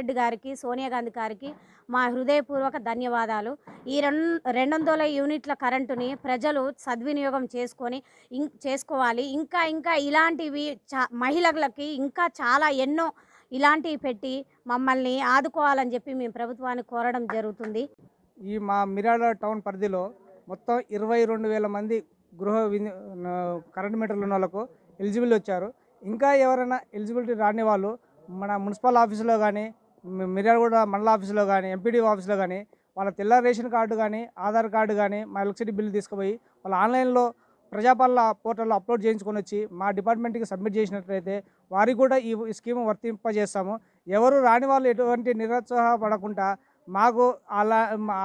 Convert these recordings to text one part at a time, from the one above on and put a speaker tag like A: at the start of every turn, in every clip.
A: రెడ్డి గారికి సోనియా గాంధీ గారికి మా హృదయపూర్వక ధన్యవాదాలు. ఈ రెండు రెండు వందల యూనిట్ల కరెంటుని ప్రజలు సద్వినియోగం చేసుకొని చేసుకోవాలి. ఇంకా ఇంకా ఇలాంటివి చా మహిళలకి ఇంకా చాలా ఎన్నో ఇలాంటివి పెట్టి మమ్మల్ని ఆదుకోవాలని చెప్పి మేము ప్రభుత్వాన్ని కోరడం జరుగుతుంది.
B: ఈ మా మిరాడ టౌన్ పరిధిలో మొత్తం ఇరవై రెండు వేల మంది గృహ కరెంట్ మీటర్లు ఉన్న వాళ్ళకు ఎలిజిబుల్ వచ్చారు. ఇంకా ఎవరైనా ఎలిజిబిలిటీ రాని వాళ్ళు మన మున్సిపల్ ఆఫీసులో కానీ మిర్యాలగూడ మండల ఆఫీసులో కానీ ఎంపీడీ ఆఫీసులో కానీ వాళ్ళ తెల్ల రేషన్ కార్డు కానీ ఆధార్ కార్డు కానీ మా ఎలక్ట్రిసిటీ బిల్లు తీసుకుపోయి వాళ్ళు ఆన్లైన్లో ప్రజాపాలన పోర్టల్లో అప్లోడ్ చేయించుకొని వచ్చి మా డిపార్ట్మెంట్కి సబ్మిట్ చేసినట్లయితే వారికి కూడా ఈ స్కీమ్ వర్తింపజేస్తాము. ఎవరు రాని వాళ్ళు ఎటువంటి నిరుత్సాహపడకుండా మాకు అలా మా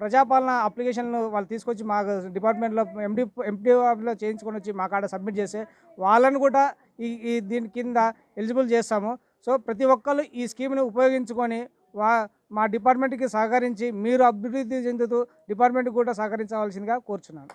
B: ప్రజాపాలన అప్లికేషన్లు వాళ్ళు తీసుకొచ్చి మాకు డిపార్ట్మెంట్లో ఎండి ఎంపీ ఆఫీస్లో చేయించుకొని వచ్చి మా కాడ సబ్మిట్ చేస్తే వాళ్ళని కూడా ఈ ఈ దీని కింద ఎలిజిబుల్ చేస్తాము. సో ప్రతి ఒక్కరు ఈ స్కీమ్ని ఉపయోగించుకొని వా మా డిపార్ట్మెంట్కి సహకరించి మీరు అభివృద్ధి చెందుతూ డిపార్ట్మెంట్కి కూడా సహకరించవలసిందిగా కోరుచున్నాను.